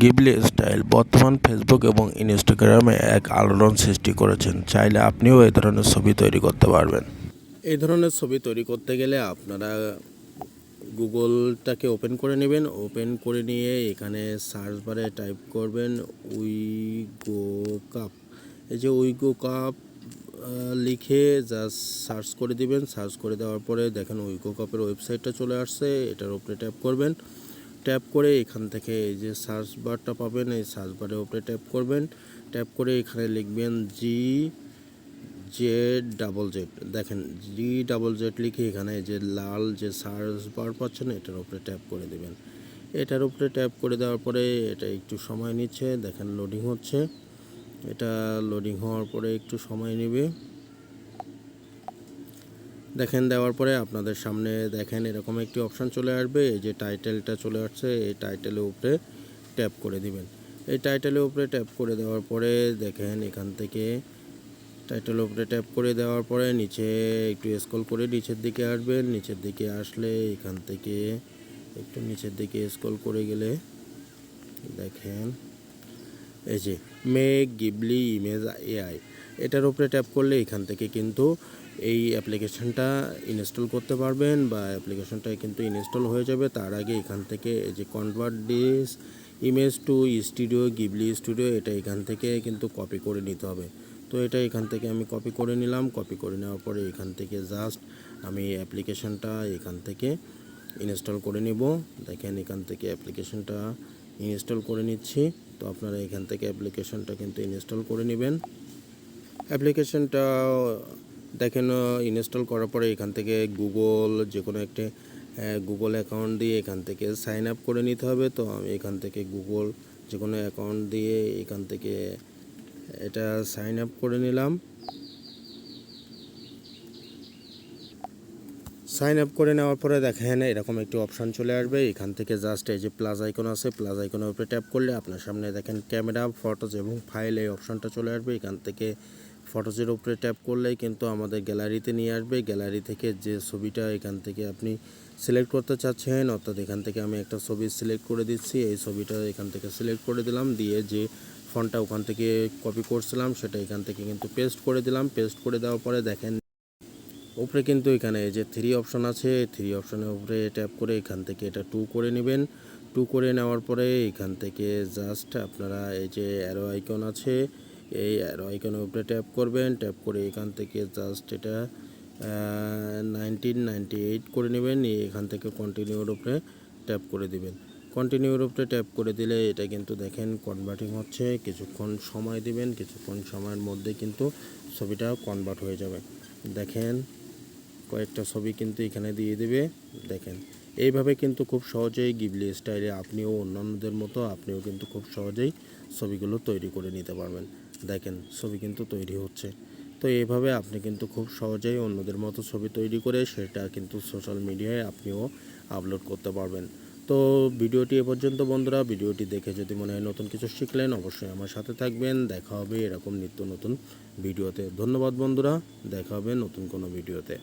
Ghibli style বর্তমান Facebook এবং ইনস্টাগ্রামে এক আলোড়ন সৃষ্টি করেছেন। চাইলে আপনিও এই ধরনের ছবি তৈরি করতে পারবেন। এই ধরনের ছবি তৈরি করতে গেলে আপনারা গুগলটাকে ওপেন করে নেবেন। ওপেন করে নিয়ে এখানে সার্চ বারে টাইপ করবেন উইগো কাপ এই যে উইগো কাপ লিখে জাস্ট সার্চ করে দিবেন। সার্চ করে দেওয়ার পরে দেখেন উইগো কাপের ওয়েবসাইটটা চলে আসছে। এটার উপরে ট্যাপ করবেন। ট্যাপ করে এখান থেকে এই যে সার্চ বারটা পাবেন, এই সার্চ বারের উপরে ট্যাপ করবেন। ট্যাপ করে এখানে লিখবেন জি জেড ডাবল জেড দেখেন জি ডাবল জেড লিখে এখানে যে লাল যে সার্চ বার পাচ্ছেন, এটার উপরে ট্যাপ করে দেবেন। এটার উপরে ট্যাপ করে দেওয়ার পরে এটা একটু সময় নিচ্ছে, দেখেন লোডিং হচ্ছে। এটা লোডিং হওয়ার পরে একটু সময় নেবে। দেখেন, দেওয়ার পরে আপনাদের সামনে দেখেন, এরকম একটি অপশান চলে আসবে। এই যে টাইটেলটা চলে আসছে, এই টাইটেলের উপরে ট্যাপ করে দিবেন। এই টাইটেলের উপরে ট্যাপ করে দেওয়ার পরে দেখেন, এখান থেকে টাইটেলের উপরে ট্যাপ করে দেওয়ার পরে নিচে একটু স্ক্রল করে নিচের দিকে আসবেন। নিচের দিকে আসলে এখান থেকে একটু নিচের দিকে স্ক্রল করে গেলে দেখেন, এই যে মেক গিবলি ইমেজ এআই এটার উপরে ট্যাপ করলে এখান থেকে কিন্তু এই অ্যাপ্লিকেশনটা ইনস্টল করতে পারবেন বা অ্যাপ্লিকেশনটা কিন্তু ইনস্টল হয়ে যাবে। তার আগে এখান থেকে এই যে convert this image to studio Ghibli studio এটা এখান থেকে কিন্তু কপি করে নিতে হবে। তো এটা এখান থেকে আমি কপি করে নিলাম। কপি করে নেওয়ার পরে এখান থেকে জাস্ট আমি অ্যাপ্লিকেশনটা এখান থেকে ইনস্টল করে নিব। দেখেন এখান থেকে অ্যাপ্লিকেশনটা ইনস্টল করে নিচ্ছি। তো আপনারা এখান থেকে অ্যাপ্লিকেশনটা কিন্তু ইনস্টল করে নেবেন। অ্যাপ্লিকেশনটা দেখেন, ইনস্টল করার পরে এখান থেকে গুগল যে কোনো একটা গুগল অ্যাকাউন্ট দিয়ে এখান থেকে সাইন আপ করে নিতে হবে। তো আমি এখান থেকে গুগল যে কোনো অ্যাকাউন্ট দিয়ে এখান থেকে এটা সাইন আপ করে নিলাম। সাইন আপ করে নেওয়ার পরে দেখেন, এরকম একটি অপশান চলে আসবে। এখান থেকে জাস্ট এই যে প্লাস আইকন আছে, প্লাস আইকনের উপরে ট্যাপ করলে আপনার সামনে দেখেন ক্যামেরা, ফটোজ এবং ফাইল এই অপশানটা চলে আসবে। এখান থেকে ফটোজের উপরে ট্যাপ করলেই কিন্তু আমাদের গ্যালারিতে নিয়ে আসবে। গ্যালারি থেকে যে ছবিটা এখান থেকে আপনি সিলেক্ট করতে চাচ্ছেন, অর্থাৎ এখান থেকে আমি একটা ছবি সিলেক্ট করে দিচ্ছি, এই ছবিটা এখান থেকে সিলেক্ট করে দিলাম, দিয়ে যে ফোনটা ওখান থেকে কপি করছিলাম, সেটা এখান থেকে কিন্তু পেস্ট করে দিলাম। পেস্ট করে দেওয়ার পরে দেখেন, উপরে কিন্তু এখানে এই যে থ্রি অপশন আছে থ্রি অপশনের উপরে ট্যাপ করে এখান থেকে এটা টু করে নেবেন। টু করে নেওয়ার পরে এখান থেকে জাস্ট আপনারা এই যে অ্যারো আইকন আছে এই অ্যারো আইকনের উপরে ট্যাপ করবেন, ট্যাপ করে এখান থেকে জাস্ট এটা নাইনটিন নাইনটি এইট করে নেবেন এখান থেকে কন্টিনিউর উপরে ট্যাপ করে দিবেন। কন্টিনিউর উপরে ট্যাপ করে দিলে এটা কিন্তু দেখেন কনভার্টিং হচ্ছে, কিছুক্ষণ সময় দিবেন, কিছুক্ষণ সময়ের মধ্যে কিন্তু ছবিটা কনভার্ট হয়ে যাবে। দেখেন, কয়েকটা ছবি কিন্তু এখানে দিয়ে দেবে, দেখেন। এইভাবে কিন্তু খুব সহজেই গিবলি স্টাইলে আপনিও অন্যান্যদের মতো আপনিও কিন্তু খুব সহজেই ছবিগুলো তৈরি করে নিতে পারবেন। দেখেন, ছবি কিন্তু তৈরি হচ্ছে। তো এইভাবে আপনি কিন্তু খুব সহজেই অন্যদের মতো ছবি তৈরি করে সেটা কিন্তু সোশ্যাল মিডিয়ায় আপনিও আপলোড করতে পারবেন। তো ভিডিওটি এ পর্যন্ত বন্ধুরা, ভিডিওটি দেখে যদি মনে হয় নতুন কিছু শিখলেন, অবশ্যই আমার সাথে থাকবেন। দেখা হবে এরকম নিত্য নতুন ভিডিওতে। ধন্যবাদ বন্ধুরা, দেখা হবে নতুন কোনো ভিডিওতে।